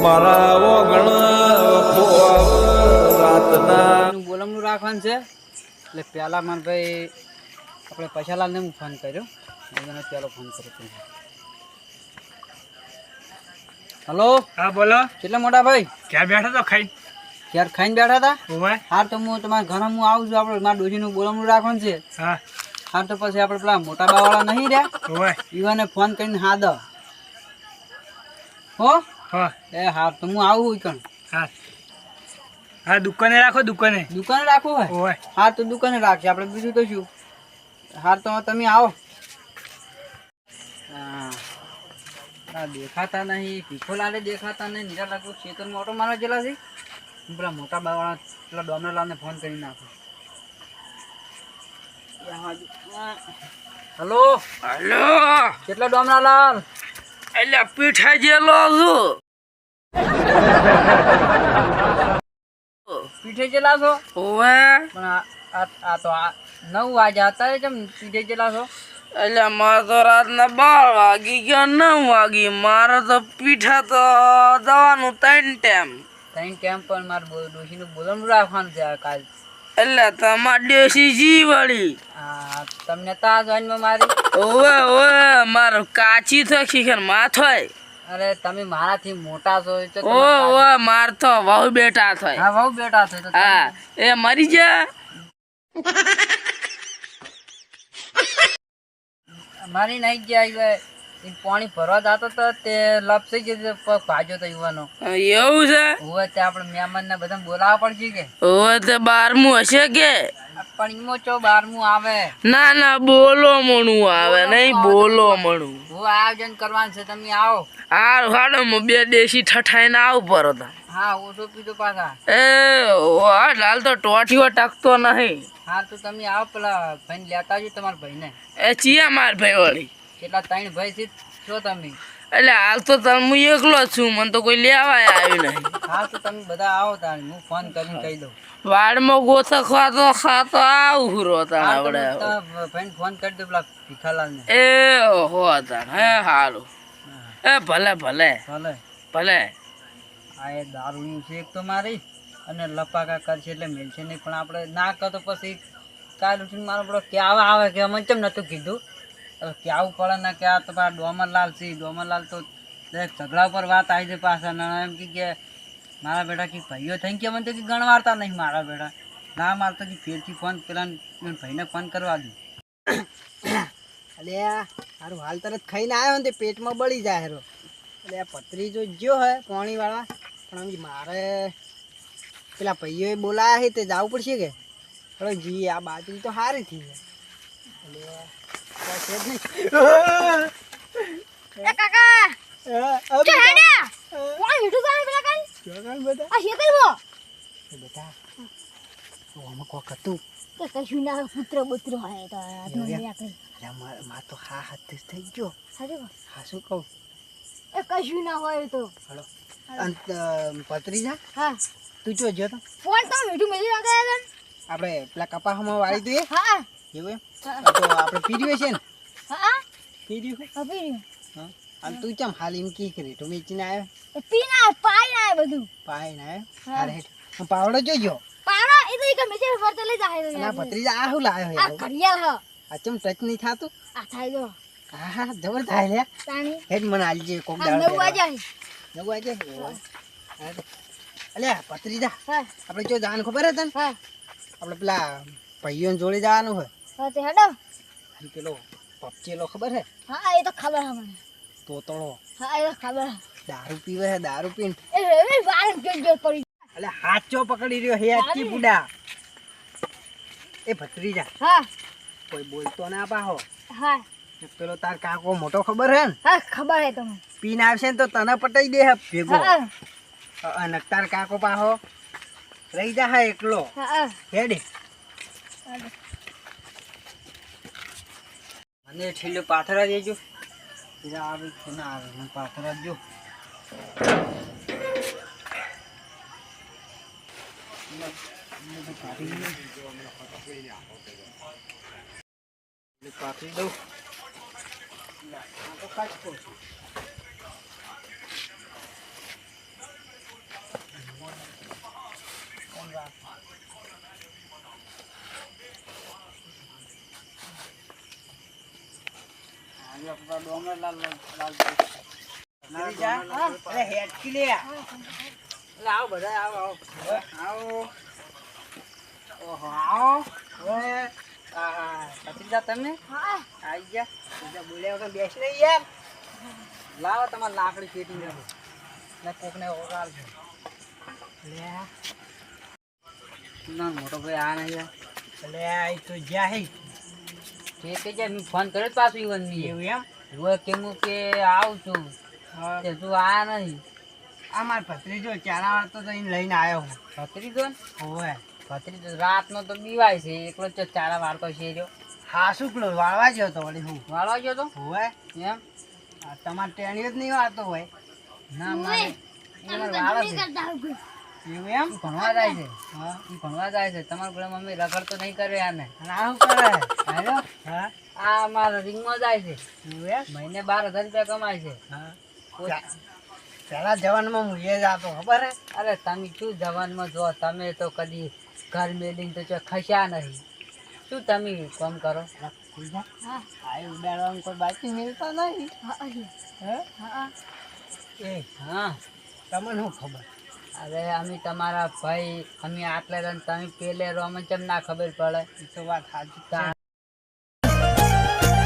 મારા ઓગણ રાતના. બોલમનું રાખવાનું છે. એટલે પહેલાં મને ભાઈ આપણે પૈસાલાલને હું ફોન કર્યો. મને પહેલો ફોન કર્યો હલો હા બોલો. કેટલા મોટા ભાઈ? ક્યાં બેઠા તો ખાઈ ક્યારે ખાઈને બેઠા હતા? હા તો હું તમારા ઘરે હું આવું છું. આપણે મારા ડોજીનું બોલમનું રાખવાનું છે. હા. હા તો પછી આપણે પેલા મોટા બાવાળા નહીં રહ્યા. યુવાને ફોન કરીને હા દો હો? હા. એ હા તો હું આવું કણ? હા. હા દુકાને રાખો દુકાને. દુકાને રાખો હોય? હા તો દુકાને રાખજે. આપણે બીજું તો શું? હા તો તમે આવો. હા. દેખાતા નહીં. પીખો લાલે દેખાતા નહીં. નીરા લાગુ ખેતરમાં ઓટો મારવા જેલા છે? હું પેલા મોટા બાવાળા પેલા ડોમર લાલને ફોન કરી નાખું. હલો? હલો? કેટલા ડોમરા લાલ એટલે પીઠા જેલો છું. પીઠે છો? ઓવે પણ આ તો આ નવ વાગ્યા અત્યારે કેમ પીઠે જેલા એટલે મારે તો રાતના બાર વાગી ગયા નવ વાગી. મારે તો પીઠા તો જવાનું ત્રણ ટાઈમ. ત્રણ ટાઈમ પણ મારે ડોશીનું બોલવાનું રાખવાનું છે કાલ. એટલે તમારી દેશી જી વળી. આ તમને તા જોઈનમાં મારી. ઓવે ઓવે મારો કાચી તો ખીખર માથોય અરે તમે મારાથી મોટા છો તો ઓ ઓ માર તો બહુ બેટા થઈ હા બહુ બેટા થઈ હા એ મરી જા. મારી નહીં ગયા એ પાણી ભરવા જતો તો તે લપસી ગયો પગ ભાજ્યો તો યુવાનો. એવું છે? હવે તે આપણે મહેમાન ને બધા બોલાવવા પડશે કે? ઓવે તે બારમું હશે કે? પણ ઈમો ચો બારમું આવે? ના ના બોલો મણું આવે નહીં બોલો મણું. હું આયોજન કરવાનું છે તમે આવો. હા હાડો હું બે દેશી ઠઠાઈને આવું પર હતા હા ઓછો પીધો પાછા. એ હા લાલ તો ટોઠીઓ ટકતો નહીં. હા તો તમે આવો પેલા ભાઈ લેતા આવજો તમારા ભાઈને. એ ચિયા માર ભાઈ વળી. કેટલા ત્રણ ભાઈ છે છો તમે? એટલે હાલ તો તમે હું એકલો છું મને તો કોઈ લેવા આવ્યું નહીં. હા તો તમે બધા આવો તારે હું ફોન કરીને કહી દઉં. વાડમાં ગોથો ખાતો ખાતો આવું હુરો તાણ તો આવડે ભાઈને ફોન કરી દઉં પેલા ભીખાલાલને. એ હો તાર હે હારું. એ ભલે ભલે. ભલે. ભલે. આ એ દારૂ છે એક તો મારી અને લપાકા કરશે એટલે મેલશે નહીં. પણ આપણે ના કરતો પછી કાલ ઉઠીને મારો પેલો ક્યાં આવે કે મને કેમ નતું કીધું? હવે ક્યાવું પડે ને કે આ તો પાછા ડોમરલાલ છે. ડોમરલાલ તો ઝઘડા ઉપર વાત આવી છે પાછા. ના એમ કે મારા બેટા કે ભાઈઓ થઈ કે મને તો કે ગણવારતા નહીં મારા બેટા. ના મારતો કે ફેરથી ફોન પેલા ભાઈને ફોન કરવા દઉં. અલે મારું હાલ તરત ખાઈને આવ્યો ને તે પેટમાં બળી જાય હેરો. એટલે આ પતરી જો ગયો હે પાણીવાળા. પણ એમ મારે પેલા ભાઈઓએ બોલાયા છે તે જવું પડશે કે? હવે જી, આ બાજરી તો સારી થઈ છે એટલે કશું ના હોય તો તો હા તો. જો તો. ફોન તો મીઠું હતા આપણે પેલા કપાસમાં વાળી દઈએ. હા. એવું હા. તો આપણે પીર્યું છે ને? હા. પીર્યું હા અને તું ચમ હાલ એમ કી કરી? તું મેચીને આવ્યો પીના પાઈ ના બધું. પાય ને હા. હું પાવડો જોજો પાવડો એ તો એક મેજે ફરતો લઈ જાય અને આ ભત્રીજા આ શું આ ઘડિયાળ હ. આ ચમ ટચ નહીં થાતું? આ થાય જો હા હા જબર થાય લે. તાણી. હેડ મને આલજે કોક દાડો નવ વાગ્યા નવ હા. આપણે જો જાન ખબર હે તને? આપણે પેલા ભાઈઓને જોડે જવાનું હોય. તે હેડો. અને પેલો પપચેલો ખબર હે? હા એ તો ખબર હે મને. તોતળો હા એ તો ખબર દારૂ પીવે હે દારૂ પીન. એ રેવે જો જો પડી અલે હાચો પકડી રહ્યો હે આખી બુડા. એ ભત્રીજા. હા. કોઈ બોલતો ના પાહો. હા. પેલો તાર કાકો મોટો ખબર હે ને? હા ખબર હે તમને પીન આવશે ને તો તને પટાઈ દે હે ભેગો. અને તાર કાકો પાહો. રહી જા હે એકલો. હા હેડે. અને છેલ્લે પાથરા દેજો. આવે કે ના આવે પાથરા દેજો. કાપી દઉં. આવો બધા આવો આવો ઓહો આવો ભત્રીજા તમે આવી ગયા બીજા બોલ્યા વગર બેસી રહી યાર લાવો. તમારે લાકડી પેટી રાખો ને કોકને ઓગાળજો લે મોટો ભાઈ આ નહીં લે આ તો જ્યાં હે કે જે મેં ફોન કર્યો પાછું ઈવન મી એવું એમ? હું કે હું કે આવું છું. હા. તે તું આ નહીં. આ માર ભત્રીજો ચારા વાર તો અહીં લઈને આવ્યો હું. ભત્રીજો ને? હોવે ભત્રીજો રાતનો તો બીવાય છે. એકલો જ ચારા વાળતો છે રહ્યો. હા શું પેલો વાળવા ગયો તો વળી હું. વાળવા ગયો તો? હોવે એમ? આ તમારે ટેણીઓ જ નહીં વાળતો હોય. ના મારે. વાળો છે. એવું એમ? ભણવા જાય છે. હા ઈ ભણવા જાય છે. તમારા પેલા મમ્મી રગડ તો નહીં કરે આને. અને કરે? હાલો? હા? આ અમારા રિંગમાં જાય છે. મહિને બાર હજાર રૂપિયા કમાય છે. હા. પેલા જવાનમાં હું એ જાતો ખબર હે? અરે તમે શું જવાનમાં જો? તમે તો કદી ઘર મેલીને તો ચો ખસ્યા નહીં. શું તમે કામ કરો? હા. આયુ બેડવાનું કોઈ બાકી મિલતા નહીં. હે હા. એ હા. તમને શું ખબર? અરે અમે તમારા ભાઈ અમે આટલે રન તમે પેલે રો અમે કેમ ના ખબર પડે? એ તો વાત સાચી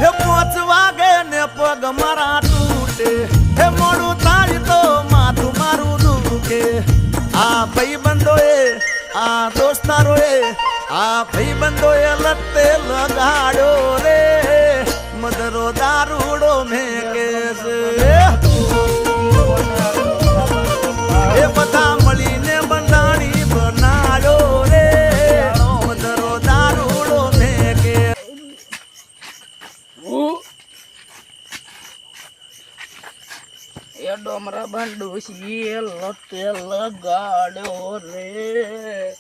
હે પોચ વાગે ને પગ મારા તૂટે. હે મોડું થાય તો માથું મારું દુખે. આ ભાઈ બંધોએ આ દોસ્તારોએ આ ભાઈ બંધોએ લતે લગાડો રે. એ ડોમરા બંડુસી લતે લગાડ્યો રે.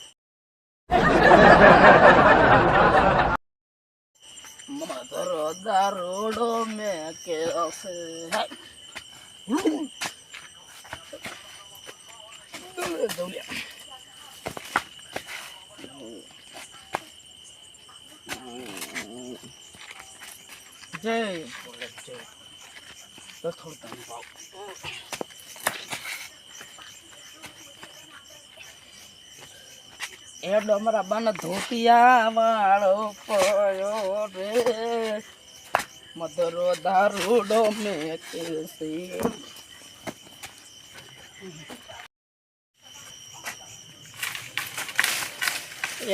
મધરો દારૂડો મેં કે જય ભોલે જય. તો થોડું તમે પાવ એ ડમરા બન વાળો પયો રે. મધરો દારૂડો મેં કેસી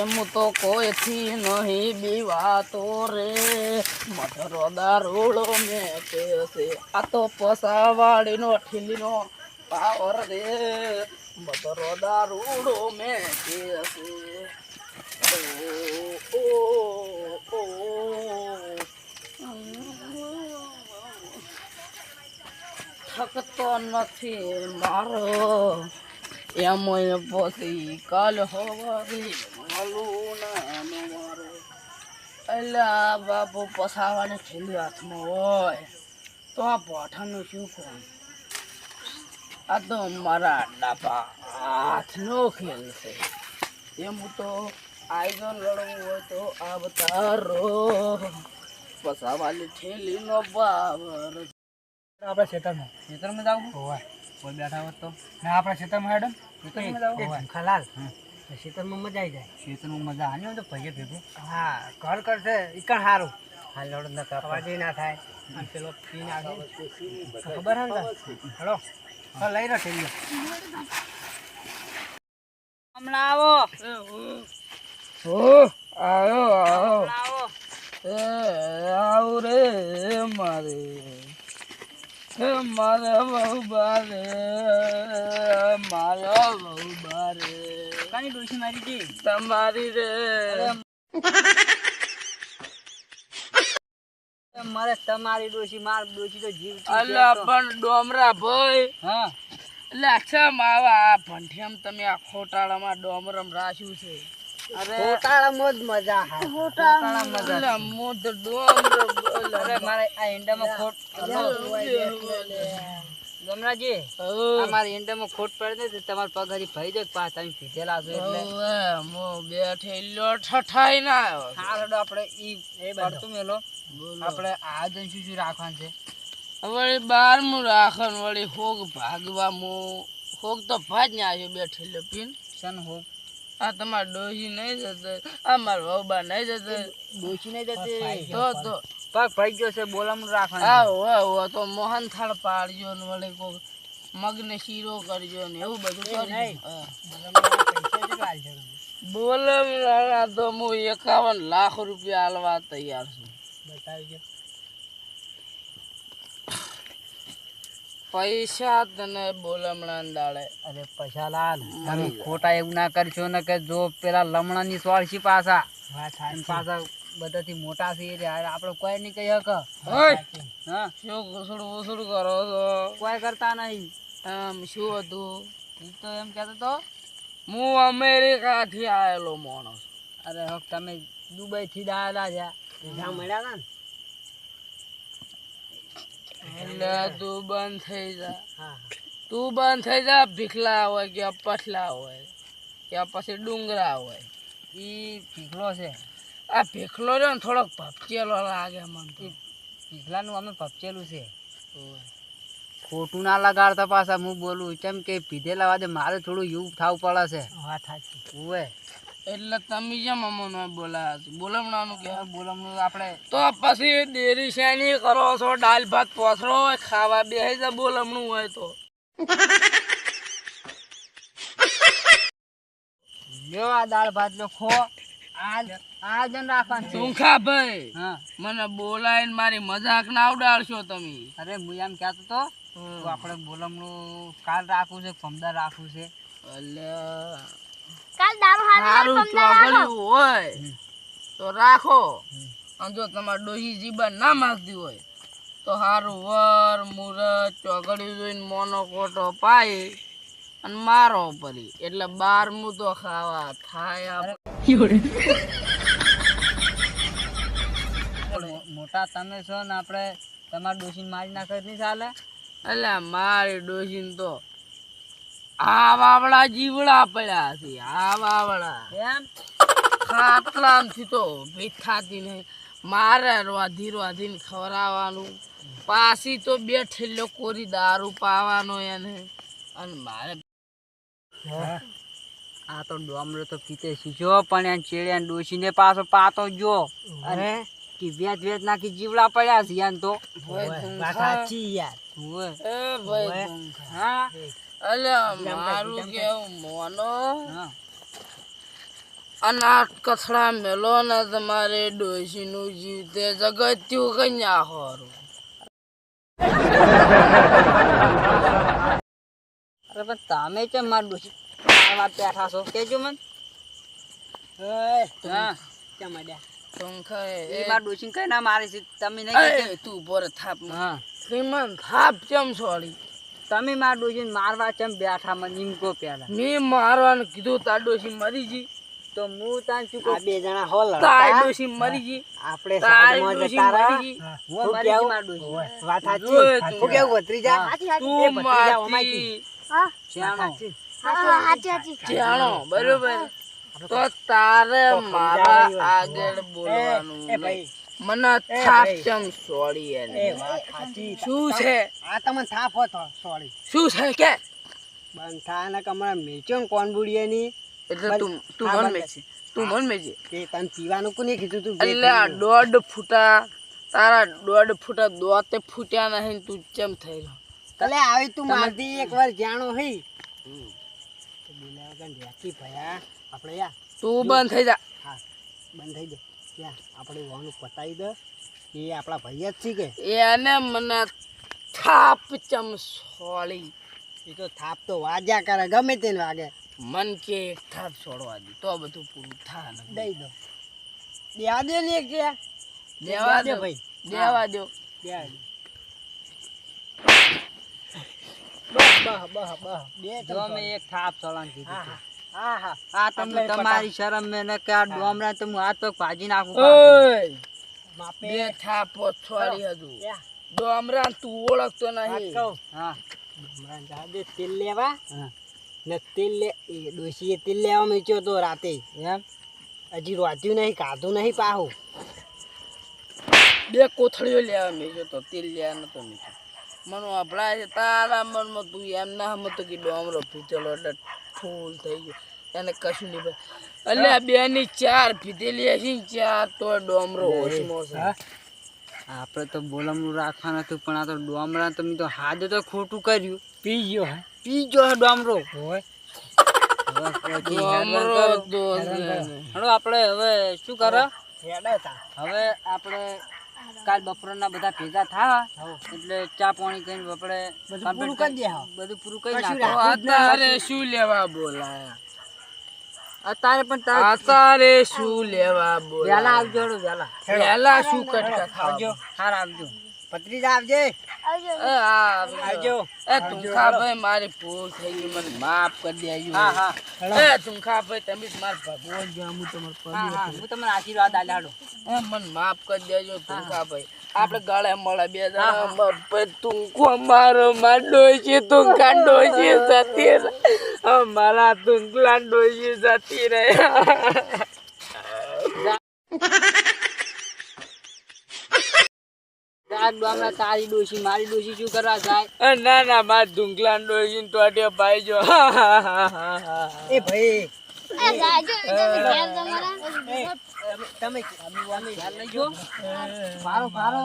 એમ તો કોઈથી નહીં બીવાતો રે. મધરો દારૂડો મેં કેસે આ તો પસાવાડીનો ઠીલીનો પાવર રે. મધરો દારૂડો મેં કેસે ઓ ઓ ઓ. થકતો નથી મારો. એમ પછી કાલ હોવાથી મળું ના મારો. અલ્યા, બાપુ પસાવાની છેલ્લી હાથમાં હોય. તો આ પાઠાનું શું કોણ આ તો મારા ડાપા હાથનો ખેલ છે. એમ તો આયોજન લડવું હોય તો આ બતારો પસાવાની ઠેલીનો બાવર. આપણા ખેતરમાં. ખેતરમાં જાવ હોય કોઈ બેઠા હોત તો. ના આપણા ખેતરમાં હેડમ ખેતરમાં જાવ ખલાલ ખેતરમાં મજા આવી જાય. ખેતરમાં મજા આની હોય તો ભાઈએ ભેગું. હા ઘર કરશે ઈકણ સારું હાલ લડો ના કાપવા ના થાય. પેલો પીને ખબર હે ને? હેડો લઈ રહ્યો ઠેલીઓ હમણાં આવો. ઓ આવો એ આવ રે મારે. હે મારે બહુ બારે મારા બહુ બારે કાની ડોશી મારી જી તમારી રે. મારે તમારી ડોશી માર ડોશી તો જીવ અલ્લા પણ ડોમરા ભાઈ. હા. એટલે અચ્છા માવા આ ભંઠિયામ તમે આ ખોટાળામાં ડોમરમ રાખ્યું છે. અરે ખોટાળામાં જ મજા હા. ખોટાળા મજા. અલ્લા તો ડોમર અરે મારે આ ઈંડામાં ખોટ ગમરાજી અમારી એન્ડમાં ખોટ પડે ને તમારા પગ હજી ભરી જાય પાછ તમે પીધેલા છો એટલે. મો બેઠેલો ઠઠાઈ ના આવ્યો. હા હેડો આપણે ઈ પડતું મેલો. આપણે આયોજન શું શું રાખવાનું છે? વળી બારમું રાખન વળી હોગ ભાગવા મો. હોગ તો ભાજ ને આવ્યો બેઠેલો પીન. સન હો આ તમાર ડોહી નહીં જતો આ માર વહુબા નહીં જતો. ડોહી નહીં જતી? તો તો. પગ ભાઈ ગયો છે બોલમ રાખવાનું. હા તો મોહન થાળ પાડજો ને વળી કોક મગને શીરો કરજો ને એવું બધું કરજો. બોલમ રાણા તો હું એકાવન લાખ રૂપિયા આલવા તૈયાર છું. પૈસા તને બોલમણા દાડે. અરે પૈસા લાલ તમે ખોટા એવું ના કરશો ને કે જો પેલા લમણાની સ્વાળ છે પાછા પાછા બધાથી મોટા છે યાર આપણે કોઈ નહીં કહી હક હા? શું ઘૂસડું ઘૂસડું કરો છો? કોઈ કરતા નહીં. આમ શું હતું? તો એમ કહેતો તો? હું અમેરિકાથી આવેલો માણસ. અરે હક તમે દુબઈ થી દાદા છે. જ્યાં મળ્યા હતા ને. એટલે તું બંધ થઈ જા. તું બંધ થઈ જા ભીખલા હોય કે પટલા હોય કે પછી ડુંગરા હોય. ઈ ભીખલો છે. આ ભેખલો રહ્યો ને થોડોક ભપચેલો લાગે મને તો. અમે ભપચેલું છે. ખોટું ના લગાડતા પાછા હું બોલું કેમ કે પીધેલા વાદે મારે થોડું યુગ થાવું પડે છે. વાત સાચી. ઓવે એટલે તમે જેમ અમોનો બોલાયા છો. બોલમણાનું કે? બોલમણું આપણે તો પછી દેરી શેની કરો છો? દાલ ભાત પોસરો ખાવા બેસી જાય બોલમણું હોય તો. લ્યો આ દાળ ભાત લો ખો. ભાઈ હા. મને બોલાવીને મારી મજાક ના ઉડાડશો તમે. અરે હું એમ કહેતો તો આપણે બોલમનું કાલ રાખવું છે પમદાર રાખવું છે. અલ્યા. કાલ દારૂ હારું હોય તો રાખો. અને જો તમારે ડોહી જીબા ના માગતી હોય તો સારું વર મુરત ચોગડ્યું જોઈને મોનો કોટો પાય. અને મારો પરી. એટલે બારમું તો ખાવા થાય મોટા તમે છો ને આપણે તમારા ડોસીને મારી નાખે નહીં ચાલે? એટલે મારી ડોશીને તો આ વાવડા જીવડા પડ્યા છે આ વાવડા. એમ ખાટલામથી તો ઊભી જ નહીં. મારે રોધી રોધીને ખવડાવવાનું. પાછી તો બે ઠેલ્યો કોરી દારૂ પાવાનો એને. અને મારે આ તો ડોમરો તો પીતે સીજો પણ એને ચેડે ડોસીને પાછો પાતો જો અરે કે વેત વેત નાખી જીવડા પડ્યા છે યાર તો. સાચી યાર. એ ભાઈ હા. અલ્યા મારું કેવું મોનો? અને આ કથડા મેલો ને તમારે ડોશીનું જીવતે જગત્યું કન્યા હોરું. અરે પણ તમે કેમ માર ડોસી વાત બેઠા છો. કેજો મન. હા. ધૂંખા એ એ- માર ડોસી કઈ ના મારે છે. તમે નહીં તું પર થાપ. હા. શ્રીમંત થાપ ચમ છોડી તમે માર ડોસી મારવા કેમ બેઠા મને એમ પેલા? મેં મારવાનું કીધું તાર મરી જી તો હું તાન શું કહું? બે જણા હોલ તાર મરી આપણે હું. ગઈ માર ડોસી વાત સાચી? તું. કેવું? હાચી હાચી. તું માથી હા શ્યામો. હા હાચી હાચી. જાણો બરોબર. તો તારે મારા આગળ બોલવાનું મને થાપ ચમ છોડી એને. શું છે? આ તમને થાપ હતો સોરી શું છે કે? બંધ ને કમરા મેચ્યો કોણ બુડીએ એટલે તું તું મન. મેચી. તું મન મેચી. એ તને પીવાનું કોને કીધું તું? એટલે દોઢ ફૂટા તારા દોઢ ફૂટા દોતે ફૂટ્યા નહીં તું ચમ થઈ રહ્યો? કલે આવી તું મારથી એક વાર જાણો હઈ. આપણે યા તું બંધ થઈ જા. હા બંધ થઈ જાય ક્યાં? આપણે વાનું પતાવી દે. એ આપણા ભાઈ જ છે કે? એને મને થાપ ચમ એ તો થાપ તો વાજ્યા કરે ગમે તેને વાગે. મન કે એક થાપ છોડવા દે તો બધું પૂરું ને. દઈ દો. દેવા દે ને કે દેવા દો ભાઈ. દેવા દો. દેવા દે બસ બસ બસ બસ બે જો મેં એક થાપ કીધું આ તમે તમારી શરમ મેં ને કે આ ડોમરા તો હાથ પગ ભાજી નાખું બે થાપો છોડી હજુ. ડોમરા તું ઓળખતો નહીં. હા. હમણાં જા દે તેલ લેવા. ને તેલ લે એ ડોશીએ તેલ લેવા મેચ્યો તો રાતે. એમ? હજી રોજ્યું નહીં કાધું નહીં પાહું. બે કોથળીઓ લેવા મેચ્યો તો તેલ લેવા નતો મેજો મનો અભળાય છે તારા મનમાં તું એમ ના હમતો કે ડોમરો પીતેલો એટલે ફૂલ થઈ ગયો. એને કશું નહીં એટલે બે ની ચાર પીધેલી હશે ચાર તો ડોમરો હોશમાં છે આપણે તો બોલમનું રાખવાનું હતું પણ આ તો ડોમરા તમે તો હાજર તો ખોટું કર્યું. પી ગયો હે. પી ગયો હે ડોમરો. હોય. આપણે હવે શું કરે? હવે આપણે કાલ બપોરના બધા ભેગા થા એટલે ચા પાણી કરીને આપણે બધું પૂરું કરી દે બધું પૂરું કરી નાખો. અત્યારે શું લેવા બોલાયા? અત્યારે પણ અત્યારે શું લેવા વહેલા વેલા આવજો વેલા વેલા શું કટકા ખાવજો હાર આવજો. પત્રીજા આવજે. આવજો. એ આ આવજો. એ તુંખા ભાઈ મારી ભૂલ થઈ ગઈ મને માફ કરી દેજો. હા હા. એ તુંખા ભાઈ તમે જ માર ભગવાન જો હું તમાર હા હા હું તમને આશીર્વાદ આલ્યા એ મને માફ કરી દેજો તુંખા ભાઈ. આપણે ગળે મળે બે જણા. તુંકો મારો માંડો છે તુંકા ડોશી જતી રહે અમારા તુંકલા ડોશી જતી રહે ડોમરા તારી ડોશી મારી ડોશી શું કરવા જાય? ના ના માર તુંકલા ડોશી તો અટે ભાઈ જો. એ ભાઈ. તમે ઘેર તમારા? તમે ખ્યાલ લઈ જો. ફારો ફારો.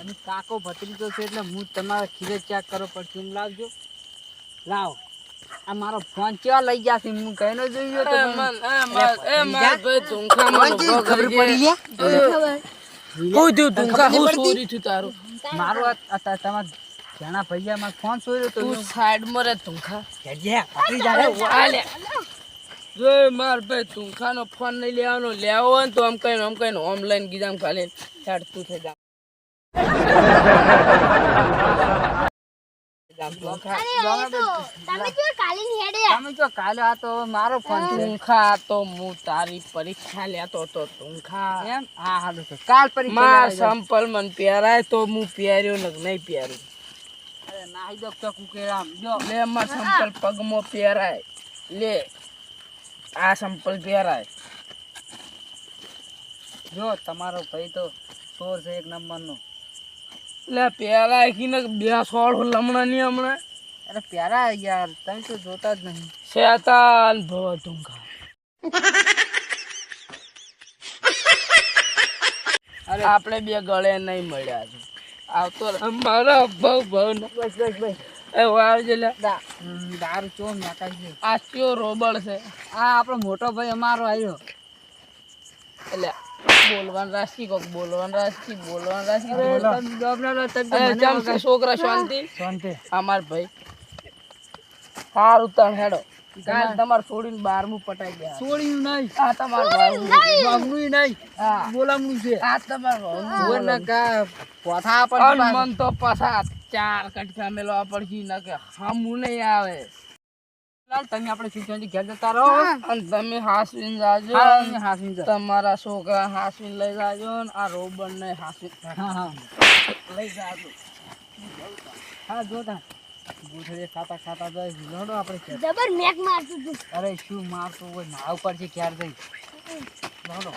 અને કાકો ભત્રીજો છે એટલે હું તમારા ખીરે ચેક કરો પરફ્યુમ એમ લાવજો. લાવ. આ મારો ફોન કેવા લઈ ગયા છે હું કહીનો જોયો તો એ ભાઈ મને ખબર પડી દે. હું થયું તુંખા હું ચોરી થયું તારું? મારો આ- તા- તમારા ઘણા ભૈયા માં ફોન સોર્યો તો તું સાઈડ મરે રે તુંખા હેડજે પત્રીજા રે આલે જો માર ભાઈ તુંખાનો ફોન નહીં લેવાનો લેવો હોય ને તો આમ કહીને આમ કહીને ઓનલાઈન ગીધામ ખાલી હેડ તું થઈ જા. તો તમે કાલી આ તો મારો ફોન તુંખા તો હું તારી પરીક્ષા લેતો તો તુંખા. એમ? હા હાલો તો કાલ પરીક્ષા માર સંપલ મન પહેરાય તો હું પહેર્યો ને નહીં પહેર્યું અરે નાહી દો તો કુકેરામ. જો. લે માર સંપલ પગમાં પહેરાય લે આ સંપલ પહેરાય જો તમારો ભાઈ તો ચોર છે એક નંબર નો લે પહેરાય કી ને બે સોળ લમણા ની હમણાં. અરે પ્યારા યાર તમે તો જોતા જ નહીં. શેતાન ભવ તુંખા અરે આપણે બે ગળે નહીં મળ્યા છે. આવતો. મારા ભવ ભવ બસ બસ બસ. એ લે. દા દારૂ ચો છે? આ ચો રોબળ છે. આ આપણો મોટો ભાઈ અમારો આવ્યો એટલે બોલવાનું રાશી કોક બોલવાન રાશી બોલવાન રાશી અરે બોલો. તમે ડોબલા તમે તો એ મને ચમ છે વગર- છોકરા શાંતિ. શાંતિ. અમાર ભાઈ. સારું તણ હેડો. કાલ તમારે છોડીને બારમું પટાઈ ગયા. છોડ્યું નહીં. આ તમારું બારમું નહીં. હા. બોલામનું છે. આ તમારું બોલ ના કા પોથા પર મન તો પાછા ચાર કટકા મેલવા પડશે ન કે હમું નહીં આવે. તમે આપણે શીખવાની ઘેર જતા રહો. અને તમે હાસવીને જાજો. તમારા છોકરા હાસવીને લઈ જાજો ને આ રોબર ને હાસવી હા હા. લઈ જાજો. હા જોતા ગોઠડે ખાતા ખાતા જાય. લડો આપણે જબર મેક મારતું અરે શું મારતું હોય? નાવ ઉપર છે ક્યારે જઈ લડો.